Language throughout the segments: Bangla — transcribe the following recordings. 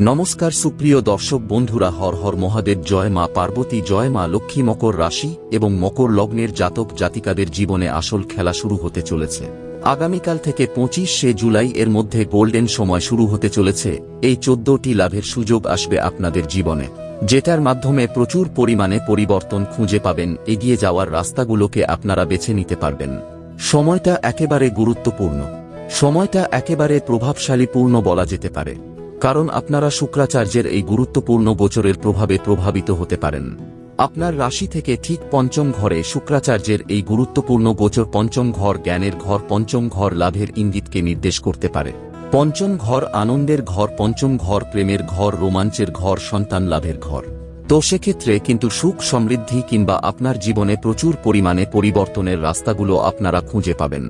নমস্কার সুপ্রিয় দর্শক বন্ধুরা, হর হর মহাদেব, জয় মা পার্বতী, জয় মা লক্ষ্মী, মকর রাশি এবং মকর লগ্নের জাতক জাতিকাদের জীবনে আসল খেলা শুরু হতে চলেছে। আগামীকাল থেকে পঁচিশ সে জুলাই এর মধ্যে গোল্ডেন সময় শুরু হতে চলেছে। এই চোদ্দটি লাভের সুযোগ আসবে আপনাদের জীবনে। যেটার মাধ্যমে প্রচুর পরিমাণে পরিবর্তন খুঁজে পাবেন, এগিয়ে যাওয়ার রাস্তাগুলোকে আপনারা বেছে নিতে পারবেন। সময়টা একেবারে গুরুত্বপূর্ণ। সময়টা একেবারে প্রভাবশালীপূর্ণ বলা যেতে পারে। কারণ আপনারা শুক্রাচার্যের এই গুরুত্বপূর্ণ গোচরের প্রভাবে প্রভাবিত হতে পারেন। আপনার রাশি থেকে ঠিক পঞ্চম ঘরে শুক্রাচার্যের এই গুরুত্বপূর্ণ গোচর পঞ্চম ঘর জ্ঞানের ঘর পঞ্চম ঘর লাভের ইঙ্গিতকে নির্দেশ করতে পারে। পঞ্চম ঘর আনন্দের ঘর, পঞ্চম ঘর প্রেমের ঘর, রোমাঞ্চের ঘর, সন্তান লাভের ঘর। তো সেক্ষেত্রে কিন্তু সুখ, সমৃদ্ধি কিংবা আপনার জীবনে প্রচুর পরিমাণে পরিবর্তনের রাস্তাগুলো আপনারা খুঁজে পাবেন।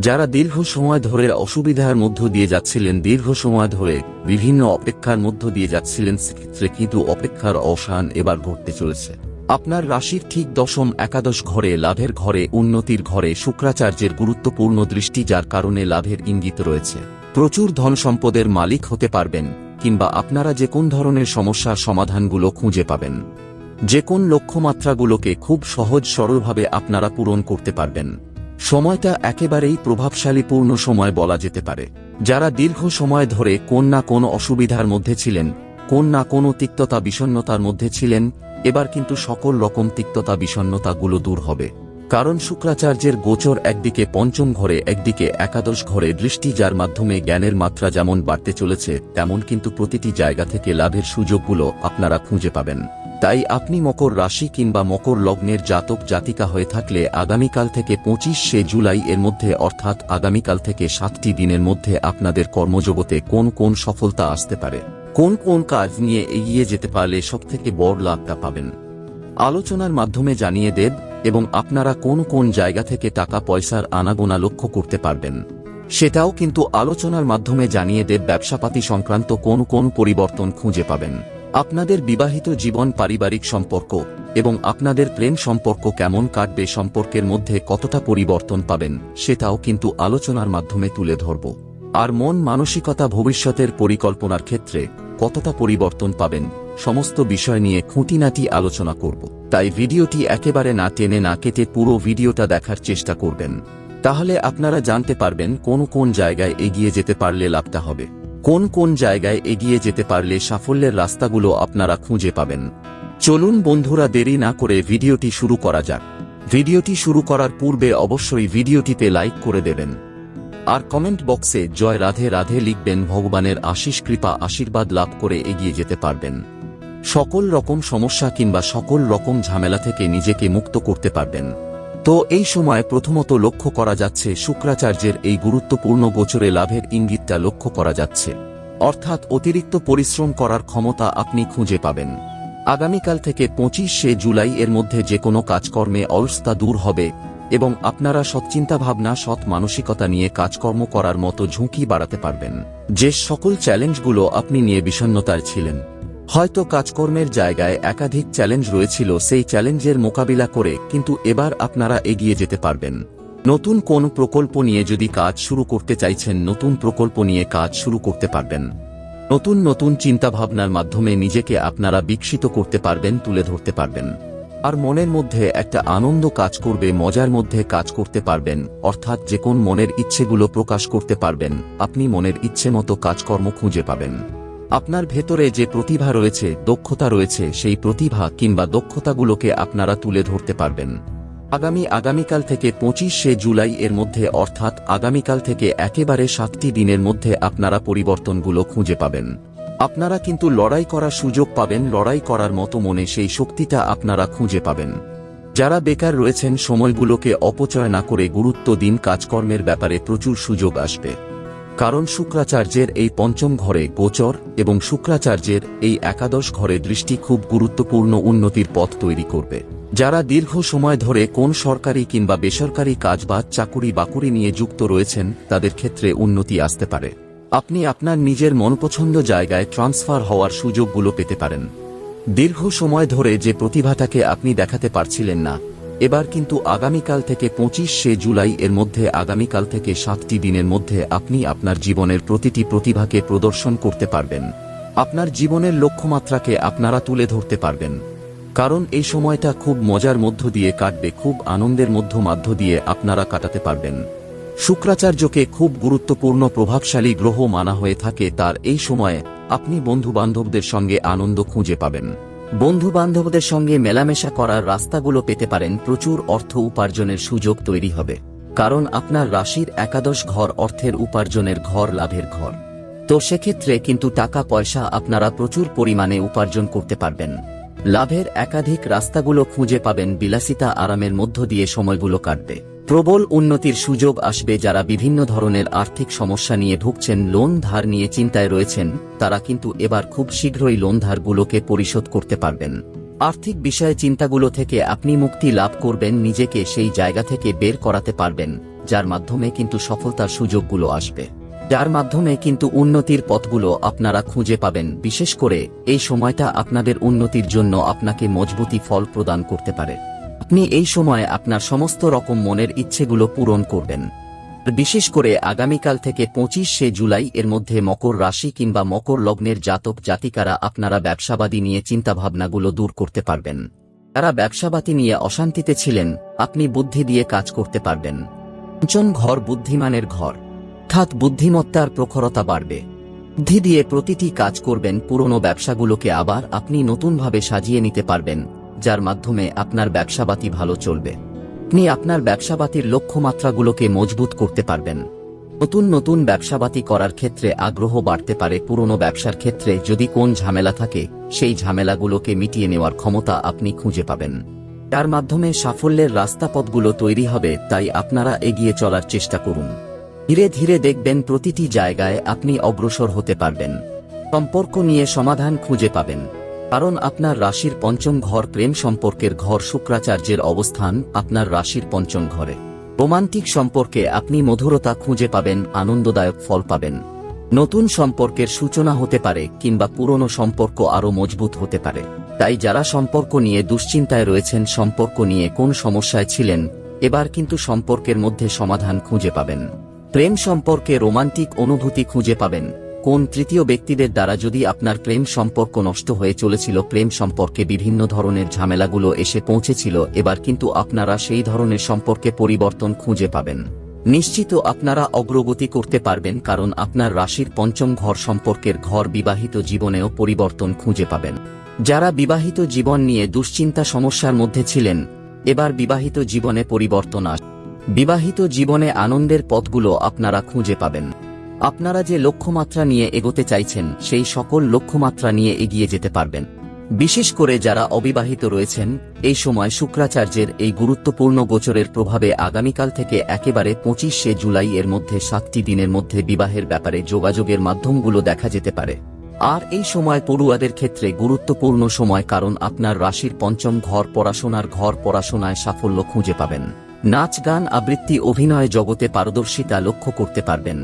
যারা দীর্ঘ সময় ধরে অসুবিধার মধ্য দিয়ে যাচ্ছিলেন, দীর্ঘ সময় ধরে বিভিন্ন অপেক্ষার মধ্য দিয়ে যাচ্ছিলেন, সেক্ষেত্রে কিন্তু অপেক্ষার অবসান এবার ঘটতে চলেছে। আপনার রাশির ঠিক দশম একাদশ ঘরে, লাভের ঘরে, উন্নতির ঘরে শুক্রাচার্যের গুরুত্বপূর্ণ দৃষ্টি যার কারণে লাভের ইঙ্গিত রয়েছে। প্রচুর ধন সম্পদের মালিক হতে পারবেন, কিংবা আপনারা যে কোন ধরনের সমস্যার সমাধানগুলো খুঁজে পাবেন। যে কোন লক্ষ্যমাত্রাগুলোকে খুব সহজ সরলভাবে আপনারা পূরণ করতে পারবেন। সময়টা একেবারেই প্রভাবশালীপূর্ণ সময় বলা যেতে পারে। যারা দীর্ঘ সময় ধরে কোন না কোন অসুবিধার মধ্যে ছিলেন, কোন না কোনো তিক্ততা বিষণ্নতার মধ্যে ছিলেন, এবার কিন্তু সকল রকম তিক্ততা বিষণ্নতাগুলো দূর হবে। কারণ শুক্রাচার্যের গোচর একদিকে পঞ্চম ঘরে, একদিকে একাদশ ঘরে দৃষ্টি যার মাধ্যমে জ্ঞানের মাত্রা যেমন বাড়তে চলেছে, তেমন কিন্তু প্রতিটি জায়গা থেকে লাভের সুযোগগুলো আপনারা খুঁজে পাবেন। তাই আপনি মকর রাশি কিংবা মকর লগ্নের জাতক জাতিকা হয়ে থাকলে আগামীকাল থেকে পঁচিশ জুলাই এর মধ্যে অর্থাৎ আগামীকাল থেকে সাতটি দিনের মধ্যে আপনাদের কর্মজগতে কোন কোন সফলতা আসতে পারে? কোন কোন কাজ নিয়ে এগিয়ে যেতে পারলে সবথেকে বড় লাভটা পাবেন? আলোচনার মাধ্যমে জানিয়ে দেব এবং আপনারা কোন কোন জায়গা থেকে টাকা পয়সার আনাগোনা লক্ষ্য করতে পারবেন। সেটাও কিন্তু আলোচনার মাধ্যমে জানিয়ে দেব ব্যবসাপাতি সংক্রান্ত কোন কোন পরিবর্তন খুঁজে পাবেন। আপনাদের বিবাহিত জীবন পারিবারিক সম্পর্ক এবং আপনাদের প্রেম সম্পর্ক কেমন কাটবে সম্পর্কের মধ্যে কতটা পরিবর্তন পাবেন, সেটাও কিন্তু আলোচনার মাধ্যমে তুলে ধরব। আর মন মানসিকতা ভবিষ্যতের পরিকল্পনার ক্ষেত্রে কতটা পরিবর্তন পাবেন, সমস্ত বিষয় নিয়ে খুঁটিনাটি আলোচনা করব। তাই ভিডিওটি একেবারে না টেনে না কেটে পুরো ভিডিওটা দেখার চেষ্টা করবেন। তাহলে আপনারা জানতে পারবেন কোন কোন জায়গায় এগিয়ে যেতে পারলে লাভটা হবে। কোন কোন জায়গায় এগিয়ে যেতে পারলে সাফল্যের রাস্তাগুলো আপনারা খুঁজে পাবেন। চলুন বন্ধুরা দেরি না করে ভিডিওটি শুরু করা যাক। ভিডিওটি শুরু করার পূর্বে অবশ্যই ভিডিওটিতে লাইক করে দেবেন। আর কমেন্ট বক্সে জয় রাধে রাধে লিখবেন, ভগবানের আশিস কৃপা আশীর্বাদ লাভ করে এগিয়ে যেতে পারবেন। সকল রকম সমস্যা কিংবা সকল রকম ঝামেলা থেকে নিজেকে মুক্ত করতে পারবেন। তো এই সময় প্রথমত লক্ষ্য করা যাচ্ছে শুক্রাচার্যের এই গুরুত্বপূর্ণ গোচরে লাভের ইঙ্গিতটা লক্ষ্য করা যাচ্ছে। অর্থাৎ অতিরিক্ত পরিশ্রম করার ক্ষমতা আপনি খুঁজে পাবেন। আগামীকাল থেকে পঁচিশে জুলাই এর মধ্যে যে কোনো কাজকর্মে অলস্তা দূর হবে এবং আপনারা সৎচিন্তা ভাবনা সৎ মানসিকতা নিয়ে কাজকর্ম করার মতো ঝুঁকি বাড়াতে পারবেন। যে সকল চ্যালেঞ্জগুলো আপনি নিয়ে বিষণ্নতায় ছিলেন হয়তো কাজকর্মের জায়গায় একাধিক চ্যালেঞ্জ রয়েছিল সেই চ্যালেঞ্জের মোকাবিলা করে, কিন্তু এবার আপনারা এগিয়ে যেতে পারবেন। নতুন কোন প্রকল্প নিয়ে যদি কাজ শুরু করতে চাইছেন, নতুন প্রকল্প নিয়ে কাজ শুরু করতে পারবেন। নতুন নতুন চিন্তাভাবনার মাধ্যমে নিজেকে আপনারা বিকশিত করতে পারবেন, তুলে ধরতে পারবেন। আর মনের মধ্যে একটা আনন্দ কাজ করবে, মজার মধ্যে কাজ করতে পারবেন, অর্থাৎ যে কোন মনের ইচ্ছেগুলো প্রকাশ করতে পারবেন, আপনি মনের ইচ্ছে মতো কাজকর্ম খুঁজে পাবেন। আপনার ভেতরে যে প্রতিভা রয়েছে, দক্ষতা রয়েছে, সেই প্রতিভা কিংবা দক্ষতাগুলোকে আপনারা তুলে ধরতে পারবেন। আগামী আগামীকাল থেকে পঁচিশে জুলাই এর মধ্যে, অর্থাৎ আগামীকাল থেকে একেবারে সাতটি দিনের মধ্যে আপনারা পরিবর্তনগুলো খুঁজে পাবেন। আপনারা কিন্তু লড়াই করার সুযোগ পাবেন, লড়াই করার মতো মনে সেই শক্তিটা আপনারা খুঁজে পাবেন। যারা বেকার রয়েছেন, সময়গুলোকে অপচয় না করে গুরুত্ব দিন, কাজকর্মের ব্যাপারে প্রচুর সুযোগ আসবে। কারণ শুক্রাচার্যের এই পঞ্চম ঘরে গোচর এবং শুক্রাচার্যের এই একাদশ ঘরে দৃষ্টি খুব গুরুত্বপূর্ণ উন্নতির পথ তৈরি করবে। যারা দীর্ঘ সময় ধরে কোন সরকারি কিংবা বেসরকারি কাজ বা চাকুরি বাকুরি নিয়ে যুক্ত রয়েছেন, তাদের ক্ষেত্রে উন্নতি আসতে পারে। আপনি আপনার নিজের মনপছন্দ জায়গায় ট্রান্সফার হওয়ার সুযোগগুলো পেতে পারেন। দীর্ঘ সময় ধরে যে প্রতিভাটাকে আপনি দেখাতে পারছিলেন না এবার কিন্তু আগামীকাল থেকে পঁচিশ জুলাই এর মধ্যে আগামীকাল থেকে সাতটি দিনের মধ্যে আপনি আপনার জীবনের প্রতিটি প্রতিভাকে প্রদর্শন করতে পারবেন। আপনার জীবনের লক্ষ্যমাত্রাকে আপনারা তুলে ধরতে পারবেন। কারণ এই সময়টা খুব মজার মধ্য দিয়ে কাটবে, খুব আনন্দের মধ্য মাধ্য দিয়ে আপনারা কাটাতে পারবেন। শুক্রাচার্যকে খুব গুরুত্বপূর্ণ প্রভাবশালী গ্রহ মানা হয়ে থাকে, তার এই সময়ে আপনি বন্ধু বান্ধবদের সঙ্গে আনন্দ খুঁজে পাবেন। বন্ধু বান্ধবদের সঙ্গে মেলামেশা করার রাস্তাগুলো পেতে পারেন প্রচুর অর্থ উপার্জনের সুযোগ তৈরি হবে। কারণ আপনার রাশির একাদশ ঘর অর্থের উপার্জনের ঘর, লাভের ঘর। তো সেক্ষেত্রে কিন্তু টাকা পয়সা আপনারা প্রচুর পরিমাণে উপার্জন করতে পারবেন। লাভের একাধিক রাস্তাগুলো খুঁজে পাবেন বিলাসিতা আরামের মধ্য দিয়ে সময়গুলো কাটবে। প্রবল উন্নতির সুযোগ আসবে যারা বিভিন্ন ধরনের আর্থিক সমস্যা নিয়ে ভুগছেন, লোন ধার নিয়ে চিন্তায় রয়েছেন, তারা কিন্তু এবার খুব শীঘ্রই লোন ধারগুলোকে পরিশোধ করতে পারবেন। আর্থিক বিষয়ে চিন্তাগুলো থেকে আপনি মুক্তি লাভ করবেন, নিজেকে সেই জায়গা থেকে বের করাতে পারবেন, যার মাধ্যমে কিন্তু সফলতার সুযোগগুলো আসবে। যার মাধ্যমে কিন্তু উন্নতির পথগুলো আপনারা খুঁজে পাবেন, বিশেষ করে এই সময়টা আপনাদের উন্নতির জন্য আপনাকে মজবুতি ফল প্রদান করতে পারে। আপনি এই সময় আপনার সমস্ত রকম মনের ইচ্ছেগুলো পূরণ করবেন। বিশেষ করে আগামীকাল থেকে পঁচিশে জুলাই এর মধ্যে মকর রাশি কিংবা মকর লগ্নের জাতক জাতিকারা আপনারা ব্যবসাবাদী নিয়ে চিন্তাভাবনাগুলো দূর করতে পারবেন। তারা ব্যবসাবাদী নিয়ে অশান্তিতে ছিলেন, আপনি বুদ্ধি দিয়ে কাজ করতে পারবেন। পঞ্চম ঘর বুদ্ধিমানের ঘর। অর্থাৎ বুদ্ধিমত্তার প্রখরতা বাড়বে। বুদ্ধি দিয়ে প্রতিটি কাজ করবেন, পুরনো ব্যবসাগুলোকে আবার আপনি নতুনভাবে সাজিয়ে নিতে পারবেন। যার মাধ্যমে আপনার ব্যবসাবাতি ভালো চলবে। আপনি আপনার ব্যবসাবাতির লক্ষ্যমাত্রাগুলোকে মজবুত করতে পারবেন। নতুন নতুন ব্যবসাবাতি করার ক্ষেত্রে আগ্রহ বাড়তে পারে পুরনো ব্যবসার ক্ষেত্রে যদি কোন ঝামেলা থাকে, সেই ঝামেলাগুলোকে মিটিয়ে নেওয়ার ক্ষমতা আপনি খুঁজে পাবেন। তার মাধ্যমে সাফল্যের রাস্তাপথগুলো তৈরি হবে, তাই আপনারা এগিয়ে চলার চেষ্টা করুন। ধীরে ধীরে দেখবেন প্রতিটি জায়গায় আপনি অগ্রসর হতে পারবেন। সম্পর্ক নিয়ে সমাধান খুঁজে পাবেন। কারণ আপনার রাশির পঞ্চম ঘর প্রেম সম্পর্কের ঘর শুক্রাচার্যের অবস্থান আপনার রাশির পঞ্চম ঘরে। রোমান্টিক সম্পর্কে আপনি মধুরতা খুঁজে পাবেন, আনন্দদায়ক ফল পাবেন। নতুন সম্পর্কের সূচনা হতে পারে কিংবা পুরনো সম্পর্ক আরও মজবুত হতে পারে। তাই যারা সম্পর্ক নিয়ে দুশ্চিন্তায় রয়েছেন, সম্পর্ক নিয়ে কোন সমস্যায় ছিলেন, এবার কিন্তু সম্পর্কের মধ্যে সমাধান খুঁজে পাবেন। প্রেম সম্পর্কে রোমান্টিক অনুভূতি খুঁজে পাবেন। কোন তৃতীয় ব্যক্তিদের দ্বারা যদি আপনার প্রেম সম্পর্ক নষ্ট হয়ে চলেছিল, প্রেম সম্পর্কে বিভিন্ন ধরনের ঝামেলাগুলো এসে পৌঁছেছিল, এবার কিন্তু আপনারা সেই ধরনের সম্পর্কে পরিবর্তন খুঁজে পাবেন। নিশ্চিত আপনারা অগ্রগতি করতে পারবেন, কারণ আপনার রাশির পঞ্চম ঘর সম্পর্কের ঘর বিবাহিত জীবনেও পরিবর্তন খুঁজে পাবেন। যারা বিবাহিত জীবন নিয়ে দুশ্চিন্তা সমস্যার মধ্যে ছিলেন, এবার বিবাহিত জীবনে পরিবর্তন আস বিবাহিত জীবনে আনন্দের পথগুলো আপনারা খুঁজে পাবেন। আপনারা যে লক্ষ্যমাত্রা নিয়ে এগোতে চাইছেন, সেই সকল লক্ষ্যমাত্রা নিয়ে এগিয়ে যেতে পারবেন। বিশেষ করে যারা অবিবাহিত রয়েছেন, এই সময় শুক্রাচার্যের এই গুরুত্বপূর্ণ গোচরের প্রভাবে আগামীকাল থেকে একেবারে পঁচিশে জুলাই এর মধ্যে সাতটি দিনের মধ্যে বিবাহের ব্যাপারে যোগাযোগের মাধ্যমগুলো দেখা যেতে পারে। আর এই সময় পড়ুয়াদের ক্ষেত্রে গুরুত্বপূর্ণ সময় কারণ আপনার রাশির পঞ্চম ঘর পড়াশোনার ঘর পড়াশোনায় সাফল্য খুঁজে পাবেন। নাচ, গান, আবৃত্তি, অভিনয় জগতে পারদর্শিতা লক্ষ্য করতে পারবেন।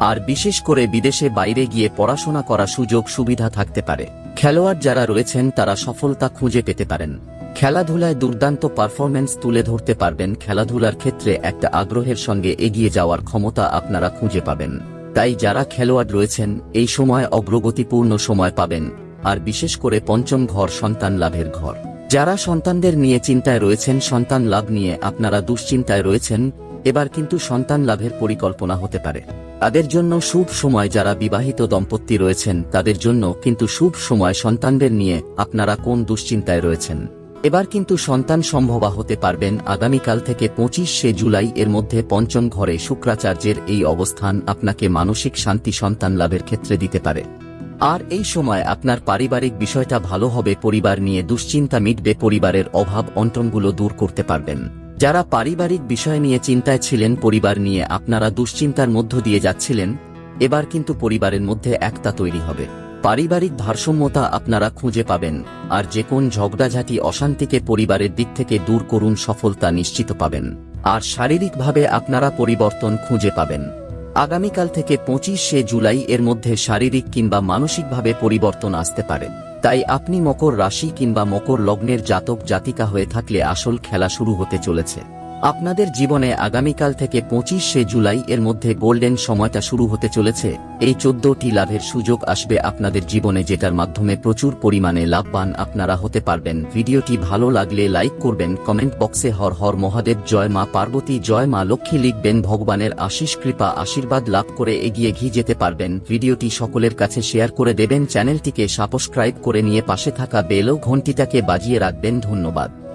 আর বিশেষ করে বিদেশে বাইরে গিয়ে পড়াশোনা করা সুযোগ সুবিধা থাকতে পারে। খেলোয়াড় যারা রয়েছেন, তারা সফলতা খুঁজে পেতে পারেন। খেলাধুলায় দুর্দান্ত পারফরম্যান্স তুলে ধরতে পারবেন। খেলাধুলার ক্ষেত্রে একটা আগ্রহের সঙ্গে এগিয়ে যাওয়ার ক্ষমতা আপনারা খুঁজে পাবেন। তাই যারা খেলোয়াড় রয়েছেন, এই সময় অগ্রগতিপূর্ণ সময় পাবেন। আর বিশেষ করে পঞ্চম ঘর, সন্তান লাভের ঘর। যারা সন্তানদের নিয়ে চিন্তায় রয়েছেন, সন্তান লাভ নিয়ে আপনারা দুশ্চিন্তায় রয়েছেন এবার কিন্তু সন্তান লাভের পরিকল্পনা হতে পারে। তাদের জন্য শুভ সময় যারা বিবাহিত দম্পতি রয়েছেন, তাদের জন্য কিন্তু শুভ সময় সন্তানদের নিয়ে আপনারা কোন দুশ্চিন্তায় রয়েছেন? এবার কিন্তু সন্তান সম্ভবা হতে পারবেন আগামীকাল থেকে পঁচিশে জুলাই এর মধ্যে পঞ্চম ঘরে শুক্রাচার্যের এই অবস্থান আপনাকে মানসিক শান্তি সন্তান লাভের ক্ষেত্রে দিতে পারে। আর এই সময় আপনার পারিবারিক বিষয়টা ভালো হবে, পরিবার নিয়ে দুশ্চিন্তা মিটবে, পরিবারের অভাব অন্টনগুলো দূর করতে পারবেন। যারা পারিবারিক বিষয় নিয়ে চিন্তায় ছিলেন পরিবার নিয়ে আপনারা দুশ্চিন্তার মধ্য দিয়ে যাচ্ছিলেন, এবার কিন্তু পরিবারের মধ্যে একতা তৈরি হবে। পারিবারিক ভারসাম্যতা আপনারা খুঁজে পাবেন, আর যে কোন ঝগড়াঝাটি অশান্তিকে পরিবারের দিক থেকে দূর করুন সফলতা নিশ্চিত পাবেন, আর শারীরিকভাবে আপনারা পরিবর্তন খুঁজে পাবেন। আগামীকাল থেকে পঁচিশে জুলাই এর মধ্যে শারীরিক কিংবা মানসিকভাবে পরিবর্তন আসতে পারে। তাই আপনি মকর রাশি কিংবা মকর লগ্নের জাতক জাতিকা হয়ে থাকলে আসল খেলা শুরু হতে চলেছে। আপনাদের জীবনে আগামীকাল থেকে পঁচিশে জুলাই এর মধ্যে গোল্ডেন সময়টা শুরু হতে চলেছে। এই চোদ্দটি লাভের সুযোগ আসবে আপনাদের জীবনে যেটার মাধ্যমে প্রচুর পরিমাণে লাভবান আপনারা হতে পারবেন। ভিডিওটি ভালো লাগলে লাইক করবেন, কমেন্ট বক্সে হর হর মহাদেব, জয় মা পার্বতী, জয় মা লক্ষ্মী লিখবেন, ভগবানের আশিস, কৃপা, আশীর্বাদ লাভ করে এগিয়ে ঘি যেতে পারবেন। ভিডিওটি সকলের কাছে শেয়ার করে দেবেন, চ্যানেলটিকে সাবস্ক্রাইব করে নিয়ে পাশে থাকা বেল ও ঘন্টিটাকে বাজিয়ে রাখবেন। ধন্যবাদ।